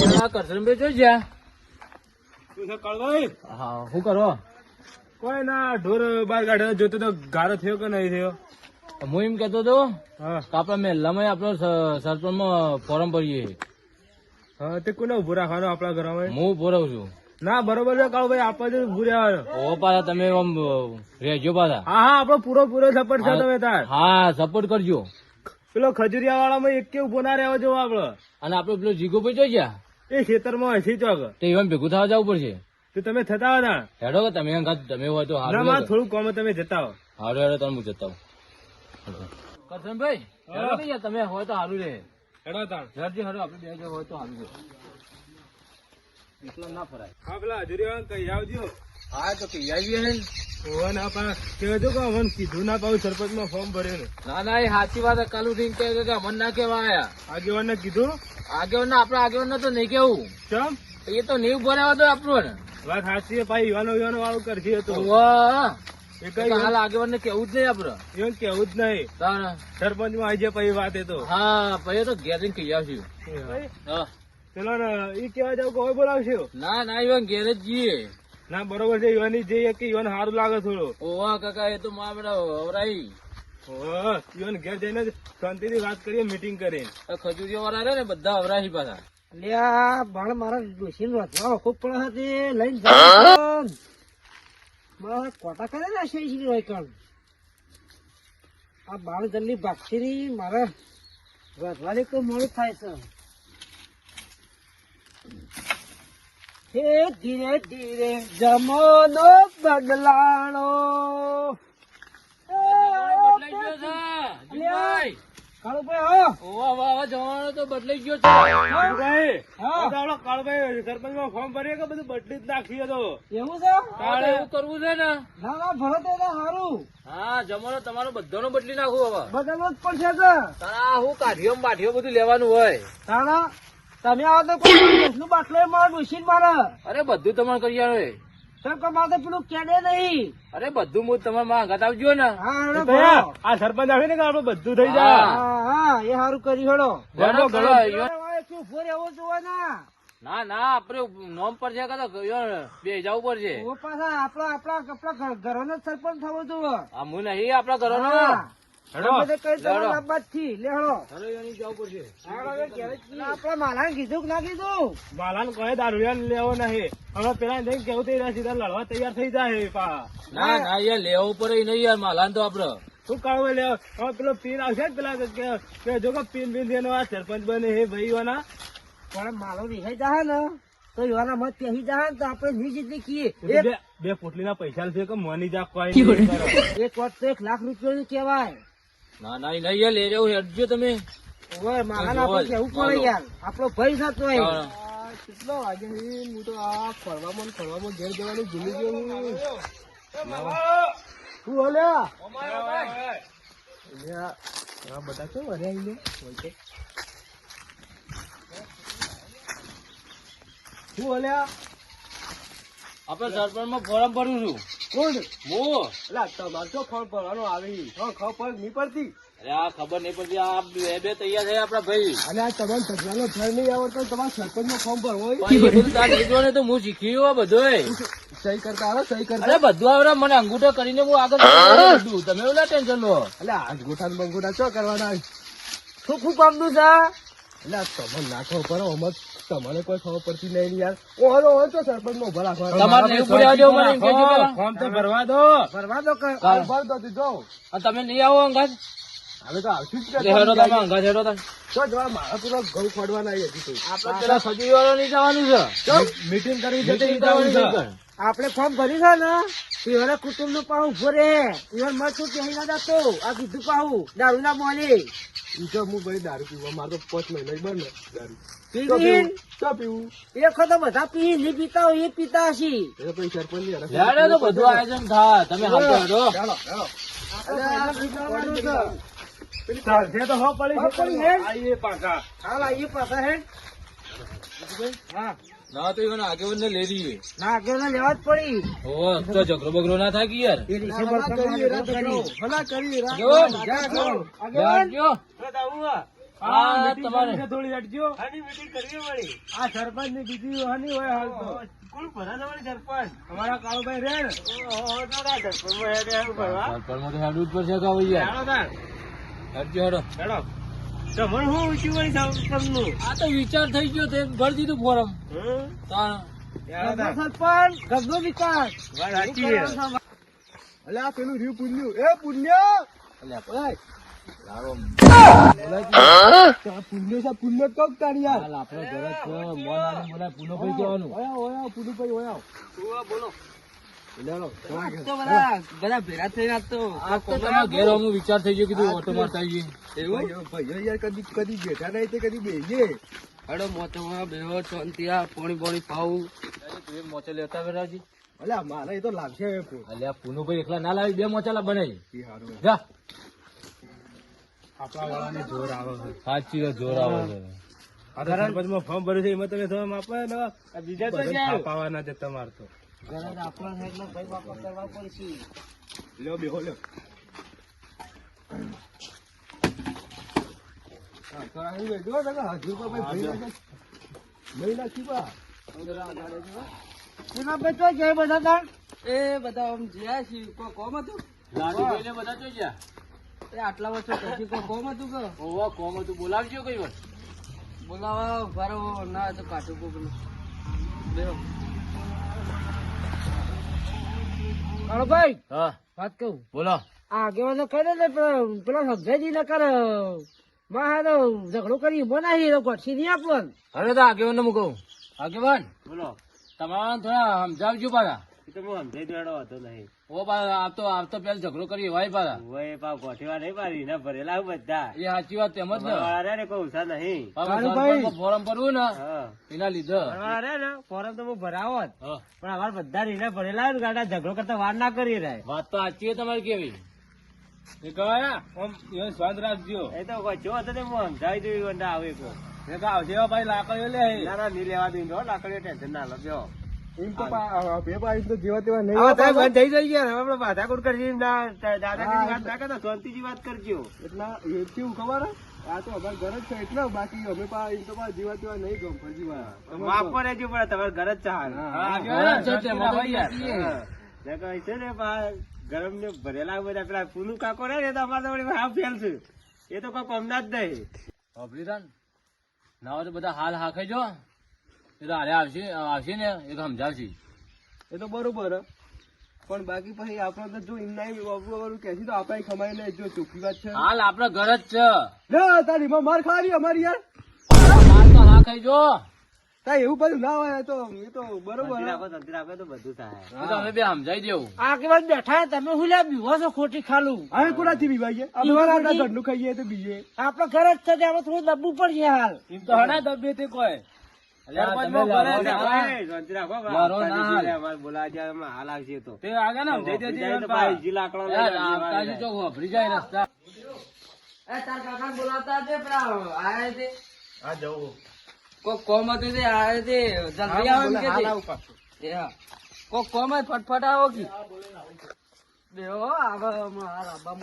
આ કરશનભાઈ જોઈ જ્યાં. શું છે કળવાઈ? હા શું કરો? કોઈ ના ઢોર બાર કાઢ્યો જોતો તો ગારો થયો કે નહીં થયો? હું એમ કેતો હતો હા. કે આપણા સરપંચમાં ફોરમ ભરીએ. હા તે કોને ઉભું રાખવાનો આપણા ઘરમાં? હું ભરાવ છું. ના બરોબર છે કાળભાઈ આપણે આપડે ઉભું રહેવાનું. ઓ પાછા તમે આમ રહેજો પાછા. હા હા આપણો પૂરો પૂરો સપોર્ટ છે તમે તાર. હા સપોર્ટ કરજો. પેલો ખજુરિયા વાળામાં એક કે ઊભો ના રહેવા જો આપડે. અને આપડે પેલો જીગો જોઈ ગયા એ ખેતરમાં હસી ચોક. તો એવા ભેગું થવા જવું પડશે? તો તમે થતા હતા? હેડો કે તમે તમે હોય તો ના હારું થોડું કોમ તમે જતા હો. હારું હેડો તમે હું જતા કરશનભાઈ હેડો કે તમે હોય તો સારું રે. હેડો તાણ. હેડજો હેડો આપણે બે હોય તો હારું રે. ના ફરાય. હા પેલા હજુરી કહી આવજો. હા તો કઈ આવી ને ઓવે ના પા કહેજો કે અમને કીધું ના પાવું સરપંચમાં ફોર્મ ભર્યું ને. ના ના એ સાચી વાત કાલ ઉઠીને કહે કે અમને ના કેવા આયા. આગેવાનને કીધું? આગેવાન આપડે આગેવાન તો નહીં કેવું ચમ? એ તો નહીં ભરાવા દો આપણું ને. વાત સાચી ભાઈ યુવાનો યુવાનો વાળું કરશે તો. વાહ. એ એ હાલ આગેવાન ને કેવું જ નહીં આપડે એવું કેવું જ નહીં. સરપંચમાં આવી જાય પછી વાત એ તો. હા પછી તો ઘેર જઈને કહી આવશું. હા. ને ઈ કેવા જાવ કોઈ બોલાવશે? ના ના એવા ઘેર જ જઈએ. ના બરોબર છે યુવાની જઈએ કે યુવાન સારું લાગે થોડો. ઓવા કાકા એ તો માં બેટા વવરાઈ યુવાન ઘેર જઈને શાંતિથી વાત કરીએ મીટિંગ કરીને. ખજૂરી ખજૂરીઓ વાળા રે ને બધા અવરાહી પાછા. લ્યા ભાણ મારા ડોશીને વધવા ખૂબ પડે હતી. લઈને જાવ મારા કોટા કરે ને છે ઈ હોય કણ આ બાળ જલ્દી ભાગતી મારા વધવાની તો મોડું થાય છે. હે ધીરે ધીરે જમાનો બદલાણો. બદલાઈ ગયો છે. કાળુભાઈ ફોર્મ ભરીએ કે બધું બદલી જ નાખીએ તો? એવું છે? હા, એવું કરવું છે ને? ના ના ભરત એને સારું હા જમાનો તમારો બધાનો બદલી નાખું હવે. બદલવું જ પડશે તારા હું કાઢીઓ ને બધું લેવાનું હોય. તાણા તમે આવો તો કોઈ બાટલો મારે મારે. અરે બધું તમારે કરી આવે મારે પેલું કેડે નહીં. અરે બધું હું તમારે માં ઘાત આવજો ને. હા એ હેડો તો ભરો. યાર, આ સરપંચ આવે ને કે બધું થઈ જાય? હા. હા હા એ સારું કરી હેડો. ઘણો ઘણો ના. ના ના આપડે નોમ પર છે કાં તો બે જવું પડશે આપડા આપણા આપડા ઘરો નો જ સરપંચ થવો જોઈએ આ હું નહીં આપડા ઘરો કઈ માલાને કહે લેવો નહીં. હવે પેલા જઈને કેવું થઈ રહ્યા સીધા લડવા તૈયાર થઈ જાય ના ના યાર લેવું પડે નહીં યાર માલાન તો આપડે. શું કાળુભાઈ લેવો હવે પેલો પીન આવશે ને પેલા જો કે પીન પીન દેનો આ સરપંચ બને હે ભાઈ ના પણ માલો વિહાઈ જાય ને તો યુવાના મત પહેરી જાય ને તો આપણે ની જેટલી કીએ બે બે પોટલીના પૈસા છે કે મોની જા કોઈ એક વાત તો એક લાખ રૂપિયા કહેવાય. ના ના એ લઈ રહ્યો હેડજો તમે. ઓય મારા આપણે કેવું પડે યાર. આપણો ભય થતો હોય. કેટલો વાગે હું તો આ ફરવામાં ફરવામાં ઘેર જવાનું ભૂલી ગયો હું. શું હલ્યા આ બધા કેમ વર્યા? હોય શું બોલ્યા આપડે સરપંચમાં ફોરમ ભરું છું. કોણ હું. અલા તમારે તો ફોન ભરવાનો આવી હા, ખબર નહીં પડતી. અરે આ ખબર નહીં પડતી આ બે બે તૈયાર થયા આપડા ભાઈ. અને આ તમારે સગવાનો ફળ નહીં આવડતો તમારે સરપંચનું ફોર્મ ભરવો હોય. પણ એ બધું ને તો હું શીખી ગયો સહી કરતા આવે સહી કરતા. અરે બધું આવડે મને અંગૂઠો કરીને હું આગળ તમે ઓલા ટેન્શન લો એટલે અંગૂઠા ગોઠા બંગોઠા શું કરવાના? શું ખૂબ કામનું છે એટલે તમે નાખો પર અમત તમને કોઈ ખબર પડતી નહીં યાર. ઓહો હોય તો સરપંચ નો ઊભા રાખવા તમારે નહીં પૂર્યા દેવું મને એમ પેલા. ફોર્મ તો ભરવા દો. ભરવા દો કે કાલ. ભર દો દીધો જો. તમે નહીં આવો અંગાજ. હવે તો આવશું જ એટલે હેરો તમે અંગાજ હેરો તમે. તો જવા મારા પૂરા ઘઉં ફોડવાના હજી તો. આપણે પેલા સજીવાળો નહીં જવાનું છે. મીટિંગ કરી તે જવાનું છે. આપણે ફોર્મ ભરી છે ને પીવાના કુટુંબનું પાવું ભરે પીવન મત તું પહેરી ના જતો આ કીધું પાવું દારૂ ના બોલે બીજો તો હું ભાઈ દારૂ પીવા મારો તો પાંચ મહિના જ બંધ દારૂ. તો તો પીવું. એક વખત બધા પી નહીં પીતા હોય એ પીતા હશી. એ પછી સરપંચની તો બધું આયોજન થાય. તમે હાલતો ચાલો ચાલો. આપણે ફાઇનલ વિચારવાનું છે. પેલી ચાલશે તો હો પડી પડી હે. આઈએ પાછા. હાલ આવીએ પાછા હેડ હા. ના તો એના આગેવાન ને લઈ લઈએ. ના આગળ લેવા જ પડી. ઓ તો ઝઘડો બગડો ના થાય કે યાર? એ ડિસેમ્બર ભલા કરી. ભલા કરીએ, રાત જો, કરી. જા, આ તમારે. થોડી હટજો આની meeting કરવી પડી. આ સરપંચની બીજી હાની હોય હાલ તો. કોણ ભરા તમારી સરપંચ? અમારા કાળુભાઈ રે ને ઓહો, તો ના સરપંચમાં હેડે હેડું ભરવા. સરપંચમાં તો હેડવું જ પડશે કાં યાર. ચાલો હેડો. હેડો. તમારે શું ઊંચી સરપંચનું? આ તો વિચાર થઈ ગયો તે ભરી દીધું ફોરમ. સરપંચ ગજનો વિકાસ. અલે આ પેલું રહ્યું પૂજ્યું એ. મોન આને બોલાય, પુનો ભાઈ કહેવાનું. ઓયા બધા બધા થઈને તો આ તો તમારા ઘેર આવવાનું વિચાર થઈ ગયો કીધું ઓટો મારતા આવીએ. ભાઈઓ ભાઈઓ યાર કદી કદી બેઠા નહીં તે કદી બેહીએ હડો મોચમાં બેહો શાંતિયા પાણી પાણી પાવું તું લેતા આવે રાજી. મારે એ તો લાગશે અલ્યા, પુનુભાઈ એકલા ના લાવી બે મોચાલા બનાવી જા. આપણા વાળાને જોર આવે સાચી જોર આવે છે. આ તો સરપંચમાં ફોર્મ ભર્યું છે એમાં તમે બીજા તો બધા છે તમારે તો. ઘરે ભાઈ કરવા પડશે. લ્યો બેહો લ્યો. હજુ તો ભાઈ એના જય બધા એ બધા આમ જ્યાં છે કોઈ કોમ હતું? લાડીભાઈને બધા જોઈ ગયા એ આટલા વર્ષો પછી કોઈ કોમ હતું કે? ઓવા કોમ હતું. બોલાવજો કઈ વાર. બોલાવા ભારો ના તો કાઢું કોક બેહો. હાલો ભાઈ હા. વાત કહું? બોલો. આ આગેવાનો કરે ને પેલા પેલો ને ન કરે. માં ઝઘડો કરી બનાવી તો ગોઠી નહીં આપવાનું. હવે તો આગેવાન ને કહું. આગેવાન બોલો. તમારા થોડા સમજાવજો પાછા. તો હું સમજાઈ દેવાનો હતો નહીં. ઓ પાછા આવતો આવતો પેલા ઝઘડો કરી વાય પાછા ઓય પા ગોઠીવા નહીં ના ભરેલા બધા. એ સાચી વાત તેમ જ ને. રે કોઈ ઉષા નહીં. ફોરમ ભરવું ને એના લીધે. ભરવાળા રે ને ફોરમ તો હું હા. પણ અમારે બધા રીને ભરેલા ને ગાડા ઝઘડો કરતા વાર ના કરી રહે વાત તો સાચી હોય તમારી કેવી. એ કયા આમ એ સ્વાદ રાખજો. એ તો કોઈ જો હતો ને હું સમજાવી દઉં આવે કો એ તો આવશે ભાઈ લાકડીઓ લે ના ના નહીં લેવા દઈ લાકડીઓ ટેન્શન ના લો બેહો. એમ તો પા- બે તો જેવા તેવા નહીં હવે હો બંધ થઈ જઈ ગયા આપણે માથાકૂટ કરજી દાદાગીરી વાત ના કરતા શાંતિથી વાત કરજો. એટલા એ કેવું ખબર? આ તો અમારે ઘર જ છે એટલે. બાકી અમે પા એમ તો પા જીવા તેવા નહીં ગમ ફરજી વાળા. માફ પર રહેજો પણ તમારે ઘર જ ચાલ છે. ને કહે છે ને પા ગરમ ને ભરેલા બધા પેલા પુલુ કાકો રહે ને તો અમારે તો હાફ ફેલ છે. એ તો કોઈ કમના જ નહીં. વાપરી ના હોય તો બધા હાલ હાખે જો. એ તો હારે આવશે આવશે ને એ તો સમજાવશે. એ તો બરોબર પણ બાકી પછી આપણે તો જો એમના વાપરવાનું વાપરવા કહેશે તો આપણે ખમાઈ લે જો ચોખ્ખી વાત છે. હાલ આપણે ઘર જ છે. ના તારી માં માર ખાવી અમારી યાર. માર તો હા ખાઈ જો. તા એવું બધું ના હોય તો એ તો બરોબર શાંતિ હે. રાખો શાંતિ રાખો તો બધું થાય. તો અમે બે સમજાઈ દેવું. આગળ બેઠા તમે હું લ્યા બીવો છો ખોટી ખાલું? હવે કોનાથી બીવાઈએ? અમે આપણા ઘરનું ખાઈએ તો બીજે. આપડે ઘર જ છે ત્યાં થોડું દબવું પડશે હાલ. એમ તો હણા દબે તે કોઈ. કાકા બોલાવતા છે પેલા આયા છે. હા જવું. કોક કોમ તે ફટફટ આવો કે. બેહો આવે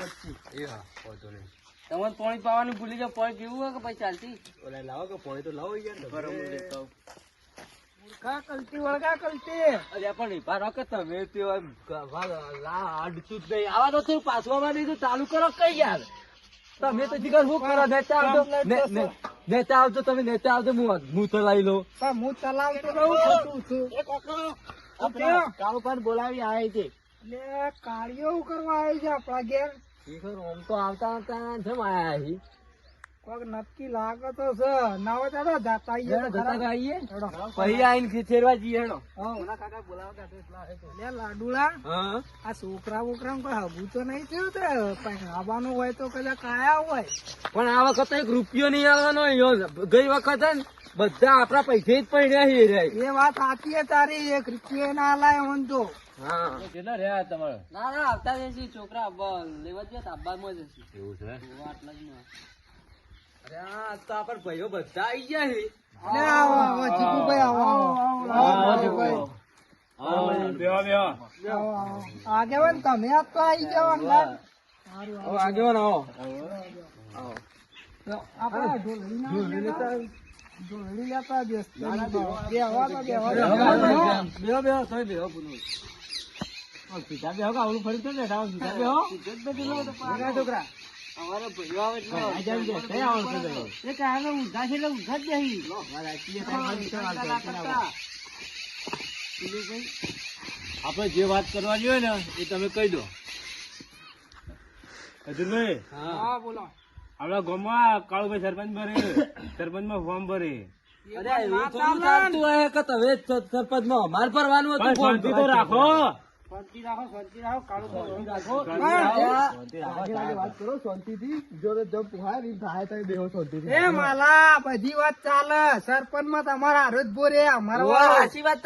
જ છું. એ હા વાંધો નહીં. તમને પાણી પાવાનું ભૂલી જાવ પાણી પીવું હોય કે પછી ચાલતી ઓલા લાવો કે પાણી તો લાવો યાર બરોબર કા કલટી વળગા કલટી અલ્યા પણ ઈભા રહો તમે તે એમ અડચું જ નહીં આવા તો થોડું પાછું આવવા ચાલુ કરો કઈ યાર તમે તો જીગર શું કરો નેતા આવજો ને- ને- નેતા આવજો તમે નેતા આવજો હું હું તો લઈ હું ચલાવતો રહું છું કાળો બોલાવી આવે છે એટલે કાર્યો કરવા આવે છે આપણા ઘેર તો આવતા આવતા કોક નક્કી લાગે તો છે. ના હોય તો જાતા આઈએ. જતા ખરા. પછી આવીને ખીચેરવા જઈએ હેડો. લે લાડુલા આ છોકરા બોકરા કોઈ હગું તો નહીં થયું તે? આવવાનું હોય તો કદાચ કાયા હોય. પણ આ વખતે એક રૂપિયો નહીં આવવાનો. ગઈ વખત ને બધા આપણા પૈસે જ પડ્યા એ વાત સાચી તારી એક રૂપિયો ના લાય તો. કેટલા રહ્યા તમારે? ના ના આવતા જશે છોકરા લેવા જ આબામાં જ હશે એવું છે આટલા જ ના. અરે આ તો આપણ ભાઈઓ બધા આવી ગયા છે. લે આવો આવો જીતુભાઈ આવો આવો. આવો જીતુભાઈ. આવો. આવો આગેવાન તમે આજ તો આવી જાઓ આગેવાન આવો. આપણે ઢોલડી લેતા ઢોલડી બેહવા તો બેહવા બેહો, બેહો, બેહો, તમે બેહો, પુનુ. સીધા બેહો કે આવડું ફરી તો બેઠા સીધા બેહો. ભેગા છોકરા. આ જાણ બે, કઈ આવડતું એ કાલે ઊંઘા છે એટલે ઊંઘા જ માં. આપણે વાત કરવાની હોય ને એ તમે કહી દો. હજુરભાઈ હા. હા બોલો. આપણા ગામમાં કાળુભાઈ સરપંચ ભરે સરપંચમાં ફોર્મ ભરે. અરે, એવું થોડું ચાલતું હોય કે તમે સરપંચમાં સરપંચમાં? અમારે ભરવાનું હતું રાખો. શાંતિ રાખો શાંતિ રાખો કાળું રાખો. વાત કરો શાંતિથી. જો તો પુહાય ને થાય તો બેહો શાંતિથી. એ માલા બધી વાત ચાલે. સરપંચમાં તમારા બોરે અમારા સાચી વાત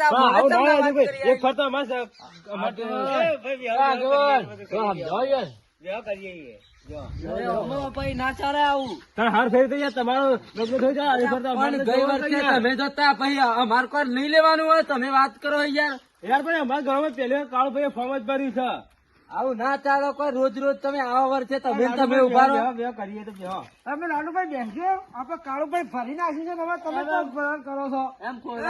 એક ફરતો સમજાવો યાર. કરીએ ભાઈ ફેરી અમારે કોઈ નહીં લેવાનું હોય તમે વાત કરો યાર. યાર પણ અમારા ઘરમાં પેલી વાર કાળુભાઈએ ફોર્મ જ ભર્યું છે. આવું ના ચાલો કોઈ રોજ રોજ તમે આવા વર્ષે તમે તમે ઊભા રહો. કરીએ તો વ્યવહાર. તમે લાલુભાઈ બેસજો આપણે કાળુભાઈ ફરી નાખી છે તમે તમે તો કરો છો? એમ કોઈ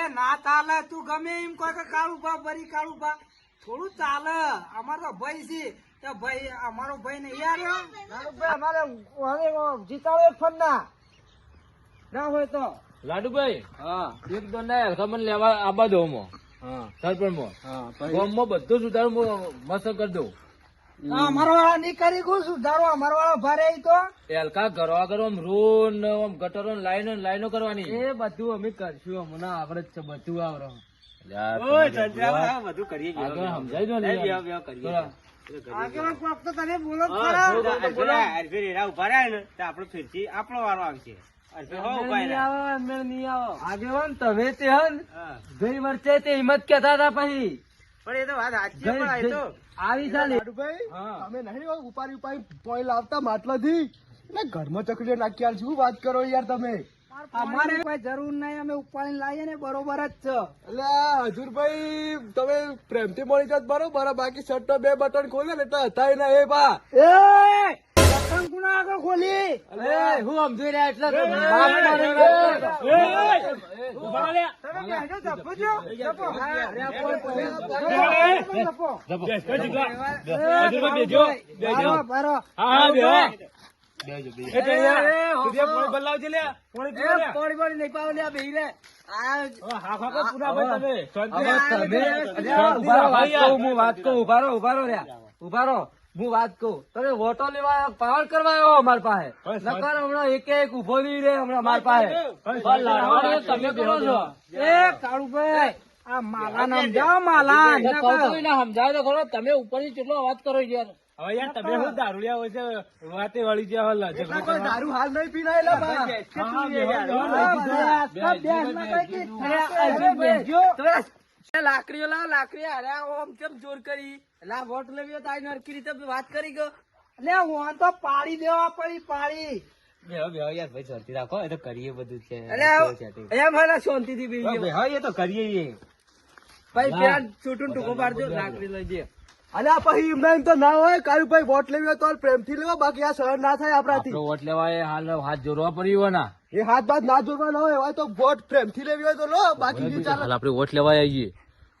એ ના ચાલે તું ગમે એમ કોઈ કે કાળુભા કાળુ કાળુભા. થોડું ચાલે અમારો તો ભાઈ છે. તો ભાઈ અમારો ભાઈ નહીં આવ્યો લાલુભાઈ અમારે હવે જીતાડો ફોન ના. ના હોય તો. લાડુભાઈ હા. એક દોન ના હરખામણ લેવા આબા દો મો હા. સરપંચમાં. હા પછી? ગામમાં બધું સુધારું હું મસ્ત કરી દઉં. આ વાળા નહીં કરી ગયું સુધારો. અમારા વાળા ભારે તો. એલકા ઘરો આગળ આમ રોડ આમ ગટરો ને લાઈનો લાઈનો કરવાની. એ બધું અમે કરશું હમણાં આવડે જ છે બધું આવડે. બધું કરીએ આગળ આગળ કોક તો તમે બોલો. ખરા ઊભા રહ્યા ને તો આપણો ફેરથી આપણો વારો આવશે. આગેવાન તમે તે હન ગઈ વર્ષે તે હિંમત કેતા હતા પછી. પણ એ તો વાત સાચી પણ એ તો આવી ચાલે. તમે નહીં ઉપાડી ઉપાડી પોઈ આવતા માટલાથી. ને ઘરમાં ચકલીઓ નાખી આલ શું વાત કરો યાર તમે? અમારે કોઈ જરૂર નહીં અમે ઉપાડી લાવીએ ને બરોબર જ છે. એટલે હજુરભાઈ તમે પ્રેમથી મળી જાત બરોબર બાકી શર્ટ બે બટન ખોલે ને એટલે હતા ના એ બા. આગળ ખોલી? હું સમજી રહ્યા એટલે બેજો, બેજો. એ. પોણી બદલાવજે લે. પોણી લે. પોણી પોણી નહીં પાવ લે, બેહી હા, વાત. કહું, વાત વાત તમે વોટો લેવા પાવર કરવા આવ્યો અમારી પાસે. નકર હમણાં એક એક ઊભો નહીં રે હમણાં અમારી પાસે. તમે કરો છો. એ કાળુભાઈ આ માલા નામ જાઓ માલા સમજાવો તો ખરો તમે ઉપરથી કેટલો અવાજ કરો યાર. હવે યાર તમે શું દારૂ લેવો છે વાતે વળી જ્યાં હોય લા, ઝઘડો કોઈ કરવા. દારૂ હાલ નહીં પીનાયેલા બા હા, બેહો, બેહો. લાકડીઓ લાવ લાકડી અરે ઓમ કેમ જોર કરી. લા વોટ લેવી હોય તો આઈને રીતે વાત કરી ગયો. લે હું તો પાડી દેવા પડી પાડી. બેહો, બેહો યાર, ભાઈ શાંતિ રાખો. એ તો કરીએ બધું છે. એટલે એમ હાલા શાંતિથી બેસી હા, ગયો. બેહો, એ તો કરીએ. ભાઈ પેલા છૂટું ટૂંકો પાડજો લાકડી લઈ દે અને પછી એમને તો ના હોય કારુભાઈ વોટ લેવી હોય તો પ્રેમથી લેવા બાકી આ સહન ના થાય આપણાથી. વોટ લેવા હાલ હાથ જોડવા પડ્યો હોય ના. એ હાથ બાદ ના જોડવા ના હોય તો વોટ પ્રેમથી લેવી હોય તો લો બાકી ચાલે. આપણે વોટ લેવા આવીએ.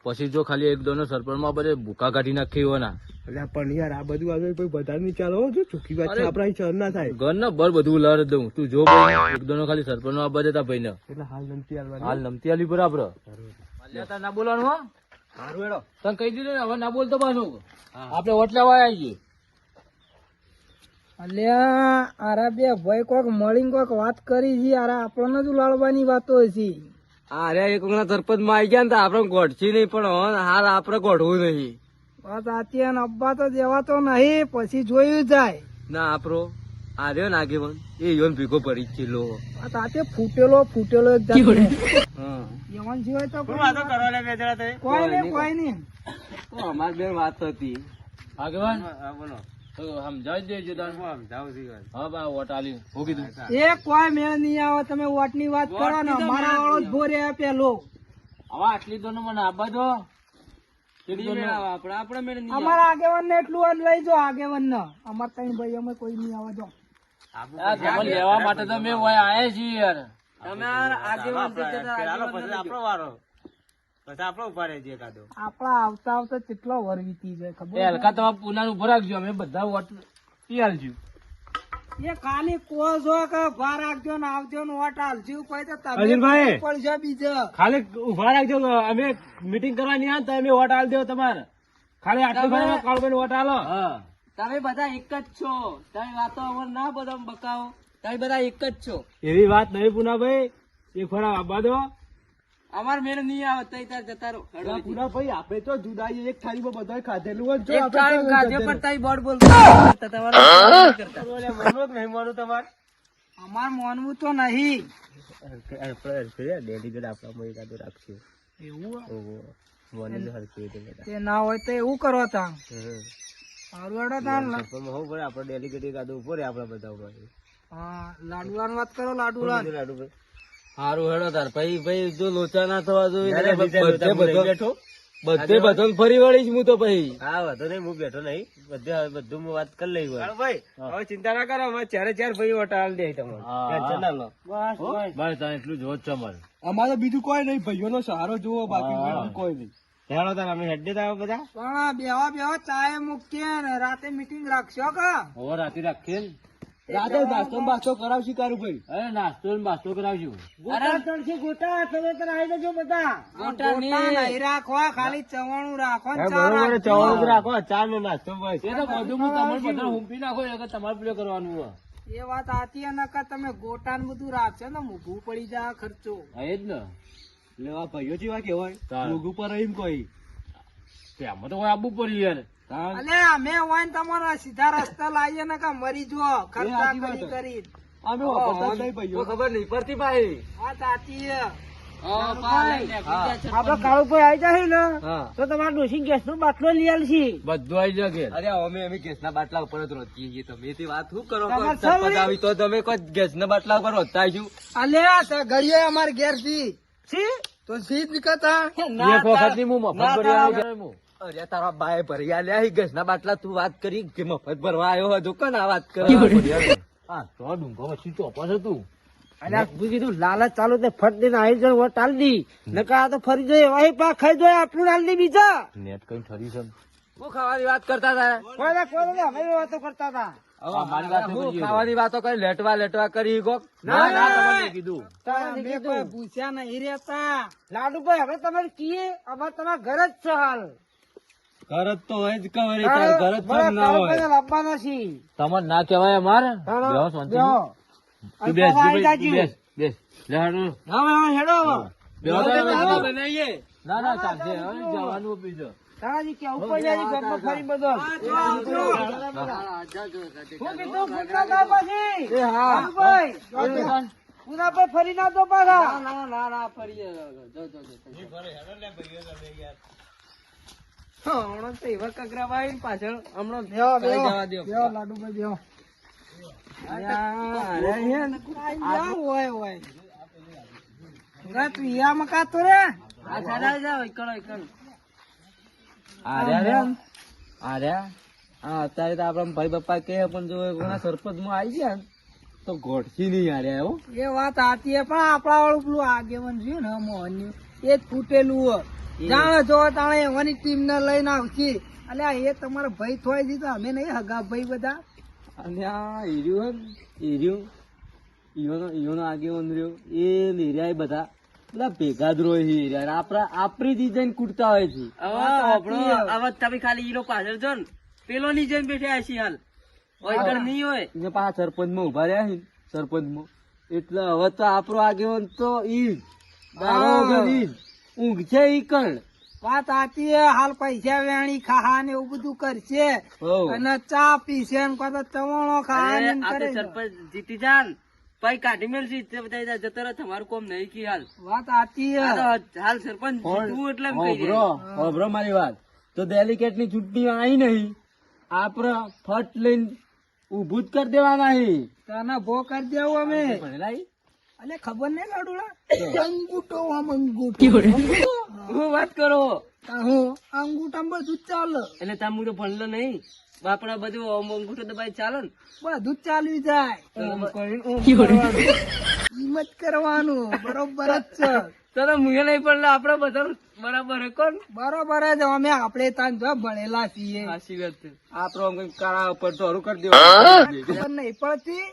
પછી જો ખાલી એક દોનો સરપંચમાં બધે ભૂકા કાઢી નાખી હોય ના. એટલે પણ યાર આ બધું આવે કોઈ વધારે નહીં ચાલે જો ચોખ્ખી વાત છે આપણા સહન ના થાય. ઘર ના બર બધું લડ દઉં. તું જો ભાઈ એક દોનો ખાલી સરપંચમાં બધે ભાઈ ને એટલે હાલ નમતી હાલ નમતી આલી બરાબર. ના બોલવાનું હો. સારું હેડો. તને કહી દીધું ને હવે ના બોલતો પાછું. આપણે વોટ લેવા છીએ. અલ્યા આરા બે ભાઈ કોક મળીને કોક વાત કરી છે આરા આપણને જ ઉલાડવાની વાતો છે. અરે એક કોકના સરપંચમાં આવી ગયા ને આપણે આપડે ગોઠવી નહીં પણ હાલ આપડે ગોઠવું નહીં. વાત સાચી અબ્બા તો દેવાતો નહીં પછી જોયું જાય. ના આપડો આ રહ્યો ને આગેવાન એ યોન ભીગો પડી ચીલો. વાત સાચે ફૂટેલો ફૂટેલો એક જાતનો. હા. એવન જીવાય તો શું વાતો કરો લે બેજરા તે? કોઈ નહીં કોઈ નહીં. તો અમાર બેન વાત હતી. ભગવાન હા, બોલો. સમજાવી દેજો તાર હું સમજાવું છું હા બા વોટ આલી. હું કીધું. એ કોઈ મેળ નહીં આવે તમે વોટની વાત કરો ને મારા વાળો જ ભોરે પેલો હવે આટલી દોનો મને આબા દો એક આપડે આપડે અમારા આગેવાન ને એટલું લઈ જો આગેવાન ને અમારે ત્રણ ભાઈ અમે કોઈ નહીં આવે જો. આ લેવા માટે તો મેં આયા છીએ યાર. તમે આ આગેવાન થઈ જતા પેલાનો આગેવાન પછી આપણો વારો. પછી આપણો ઉપાડે છે કાદો. આપડા આવતા આવતા કેટલો વર વીતી જાય ખબર હલકા તમારે પુના ઊભો રાખજો અમે બધા વોટ પી એ ખાલી કો કે ઊભા રાખજો ને આવજો ને વોટ હાલજો પછી તો તમે પડશે બીજે. ખાલી ઊભા રાખજો અમે મીટિંગ કરવાની આ તો અમે વોટ આલ દેવો તમારે. ખાલી આટલું કાળુભાઈ વોટ આલો. તમે બધા એક જ છો. તમે વાતો અમર ના બધો બકાવો તમે બધા એક જ છો. એવી વાત નહીં પુનાભાઈ. એક ફરા આબા દો. અમાર મેળ નહીં આવે તઈ તાર જતા રહો. પુનાભાઈ. આપણે તો જુદાઈ એક થાળીમાં બધા ખાધેલું હોય જો એક ખાધે. પર તઈ બોર્ડ બોલતા તમારા કરતા. મનવું તમારે? અમાર માનવું તો નહીં. આપણા રાખશું એવું મને તે ના હોય તો એવું કરો તા. સારું હેડો તાર લા- પણ હું પડે આપણો ડેલીગેટ એકાદો ઊભો રહે બધા ઉપર. હા વાત કરો લાડુલા લાડુભાઈ હારું હેડો તાર ભાઈ ભાઈ જો લોચા ના થવા જોઈએ ના, ના, બીજા લોચા હું નહીં બેઠો. બધે બધો ફરી વળીશ હું તો પછી હા વાંધો નહીં હું બેઠો નહીં. બધે હવે બધું હું વાત કરી લઈ ભાઈ હવે ચિંતા ના કરો અમે ચારે ચાર ભાઈ વટા હાલ દે તમારે. ટેન્શન બસ તમે એટલું જોવો જ છો અમારે અમારે બીજું કોઈ નહીં ભાઈઓનો સહારો જોવો બાકી કોઈ નહીં. હેડો તાર અમે હેડે દેતા બધા? પણ બેવા બેવા ચાય મૂકીએ ને રાતે મીટિંગ રાખશો કે? હવે રાતે રાખીએ રાતે નાસ્તો બાસ્તો કરાવશી કારું ભાઈ. અરે નાસ્તો ને બાસ્તો કરાવજો ગોટા નહીં રાખવા ખાલી ચવાણું રાખો ચા બરોબર ચવાણું રાખો ચા ને નાસ્તો બસ. એ તો બધું હું તમારે બધા હુંપી નાખો એટલે તમારે પેલો કરવાનું હોય. એ વાત આતી નકર તમે ગોટા ને બધું રાખશો ને મૂઘું પડી જાય ખર્ચો. એ જ ને. એટલે આ ભાઈઓ જેવા કેવાય રોગ ઉપર રહીને કોઈ. તેમાં તો કોઈ આપવું પડ્યું યાર અલે અમે હોય ને તમારા સીધા રસ્તા લાવીએ ને કે મરી જો ખર્ચા કરી કરી. અમે વાપરતા નહીં ભાઈઓ. ખબર નહીં પડતી ભાઈ. વાત સાચી આપડે કાળુભાઈ આવી જાય ને તો તમારે ડોસી ગેસ નો બાટલો લઈ આલશી. બધું આવી જાય અરે અમે અમે ગેસના બાટલા ઉપર જ છીએ. તમે તે વાત શું કરો? આવી તો તમે કોઈ ગેસ ના બાટલા ઉપર આવીશું. અલ્યા ઘડીએ અમારે ઘેરથી. સી તો સી નીકળતા. એક વખતની હું મફત ભરી આવ્યો અરે તારા બાએ ભરી આલ્યા હી ગેસના બાટલા તું વાત કરી કે મફત ભરવા આવ્યો હતો કોણ આ વાત કરે? હા તો ડુંગો પછી ચોપો છે તું અલ્યા કીધું લાલચ ચાલુ તે ફટ દઈને આવી જાય વોટ આલ દી. નકા આ તો ફરી જોઈએ પા ખાઈ જોઈએ આટલું આલ દી બીજા. નેટ કઈ ઠરી છે? હું ખાવાની વાત કરતા હતા? કોઈ કોઈ અમે વાતો કરતા હતા? હા, મારી વાત તો હું કરીએ. ખાવાની વાતો કરી લેટવા લેટવા કરી કોક. ના ના તમને કીધું. અમે કોઈ પૂછ્યા નહીં રહેતા. લાડુભાઈ હવે તમારે કીએ? અમારે તમારા ઘર જ છે હાલ. ઘર તો હોય જ કવરી ઘર જ મારા ના હોય. લાવવાના છીએ. તમારે ના કહેવાય અમારે? બેહો શાંતિ તું બેસ પાછા જી આવી ભાઈ, તું બેસ. બેસ લે હાડું. હવે હવે હેડો. બેહો તો હવે ખાવા તું. બનાવીએ ના ના ચાલશે. જવાનું બીજો. તારાજી કે ઉપર જાય ગમમાં ફરી બધો. કીધું ના પછી પૂરા પર ફરી ના તો પાછા. ના ના ના ફરીએ. જો જો હા, હમણાં તો એવા કગરાવા આવીને પાછળ. હમણાં. જવા દ્યો. લાડુભાઈ, બેહો. તું કાતો રે? આ સાઈડ જાવ જાઓ, ઈકડો, ઈકડો. આર્યા રે આર્યા હા અત્યારે તો આપડા ભાઈ બાપા કે પણ જો કોના સરપંચમાં આવી ગયા ને, તો ગોઠી નહીં આર્યા હો. એ વાત આતી પણ આપણા વાળું પેલું આગેવન છે ને મોહનનું એ જ ફૂટેલું હોય. જાણે જો તાણે એવાની ટીમ ને લઈને આવશે. અલ્યા એ તમારા ભાઈ થોય દીધો અમે નહીં હગા ભાઈ બધા. અને આ હીર્યું હીર્યું. ઈયોનો ઈયોનો આગેવાન રહ્યો. એ નીર્યા બધા. બધા ભેગા દ્રોહી આપડા આપણી જ કૂટતા હોય છે. હવે તમે ખાલી ઈ લોકો હાજર છો ને. પેલો ની જેમ બેઠા છે હાલ. નહીં હોય. પાછા સરપંચમાં ઊભા રહ્યા છે ને, સરપંચમાં. એટલે હવે તો આપણો આગેવાન તો ઈ જ. ઊંઘ છે ઈ કણ? વાત આતી હાલ પૈસા વેણી ખાહા ને એવું બધું કરશે. અને ચા પીશે ને પાછા ચવાણો ખાહા ને એમ જીતી જાન પછી કાઢી મેલશી તે બધા જતો રહે તમારું કોમ નહીં કી હાલ. વાત આતી હાલ સરપંચ તું એટલે ઓભરો મારી વાત. તો ડેલિકેટની ચૂંટણી આવી નહીં. આપડે ફટ લઈને ઉભું જ કરી દેવાના હી. તને ભો કરી દેવું અમે. ભણેલા? અલે ખબર નહીં લાડુડા અંગૂઠો આમ અંગૂઠો હું વાત કરો? હું અંગૂઠામાં બધું ચાલે. એટલે તાર તો ભણલો નહીં? બાપડા બધું અંગૂઠો દબાઈ ચાલે ને? બધું ચાલી જાય. ઓમ કરીને ઓમ કરવાનું. હિંમત કરવાનું. બરોબર જ છે. તને મુએ નહીં પડલો આપડે બધા બરાબર કોણ? બરોબર જ. અમે આપણે તાન જો ભણેલા છીએ. સાચી વાત છે. આપણો ઉપર તો હરું કરી ખબર નહીં પડતી.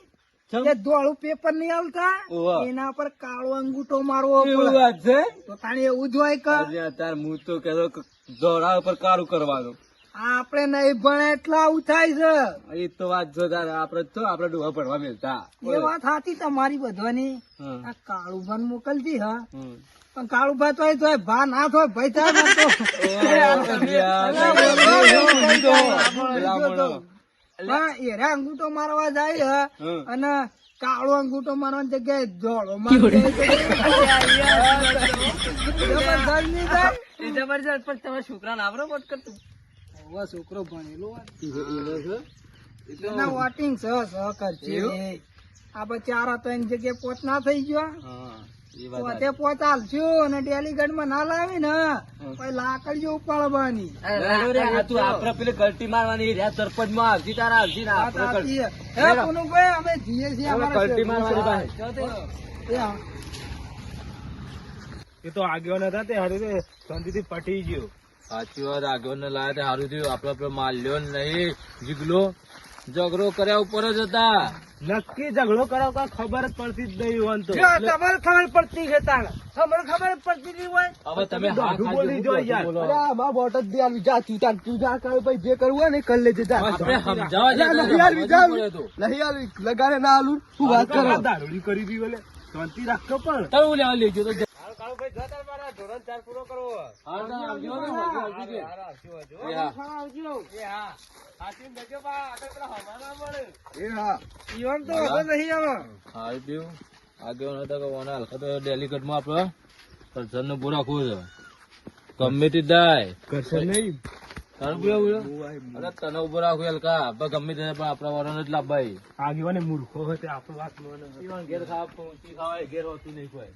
કે ધોળું પેપર નહીં આવતા એના પર કાળો અંગૂઠો મારવો વાત છે તો તાણે એવું જ હોય કે તાર હું તો કહેતો કે દોરા ઉપર કાળું કરવાનું આપણે નહીં ભણે એટલે આવું થાય એ તો વાત જો તારે આપડે તો આપડે ડોહા ભણવા મેલતા એ વાત સાચી તમારી બધાની આ કાળું ભાન મોકલતી હા પણ કાળું ભાઈ તો એ તો ભા ના થાય ભાઈ થાય એરા અંગૂઠો મારવા જાય અને કાળો અંગૂઠો મારવાની જગ્યાએ ધોળો જબરજસ્ત પણ તમારા છોકરાને આવડો વોટ કરતું? છોકરો ભણેલો. એના વોટિંગ સહ સહ કરશે આ પછી ચાર તો એની જગ્યાએ પોચ ના થઈ ગયો. પોતે પોચ હાલશું અને ડેલીગેટમાં ના લાવી ને પછી લાકડીઓ ઉપાડવાની. તું આપડે પેલી ગલટી મારવાની રહ્યા સરપંચમાં આવતી તારા આવતી ને આપડે પુનુભાઈ, અમે જઈએ છીએ ગલટી મારવાની એ તો આગેવાન હતા તે હારું તે શાંતિથી પટી ગયો. સાચી વાત આગળ ને લાયા તે સારું થયું. આપડે આપડે માલ્યો નહીં જીગલો. ઝઘડો કર્યા ઉપર જ હતા. નક્કી ઝઘડો કરાવ કાંઈ ખબર જ પડતી જ નહીં હોય તો. તમારે ખબર પડતી છે તાણ ખબર પડતી નહીં હોય? હવે તમે હા બોલી જો યાર. બોલો. અરે આ બોટ જ દે આલવી. તું તાર તું જા કાળું ભાઈ જે કરવું હોય ને કર લેજે જા. આપણે નહીં યાર જા સમજવું પડે તો. નહીં યાર લગાડે ના આલું. તું વાત કરો? દારૂડી કરી દી બોલે શાંતિ રાખતો પણ. તમે લેવા લેજો તો કાળુભાઈ જતા મારા ધોરણ ચાર પૂરો કરવો હા, ના, આવજો ને, આવજો, આવજો કે. એ હા. એ હા. ઈવન તો હવે નહીં આવે. હારું થયું. આગેવાન હતા કે ઓના હલકા તો ડેલિકેટમાં આપડે. કરજણ પૂરા રાખવું કમિટી ગમે તે દાય કરશે નહીં. તારું? અરે તને ઊભો રાખો હલકા આપણે ગમે તે પણ આપણા વાળાને જ લાભાઈ આગેવાને મૂર્ખો હોય તે આપણો વાત ઘેર ખાવા પહોંચી ખાવાય ઘેર હોતું નહીં કોઈ.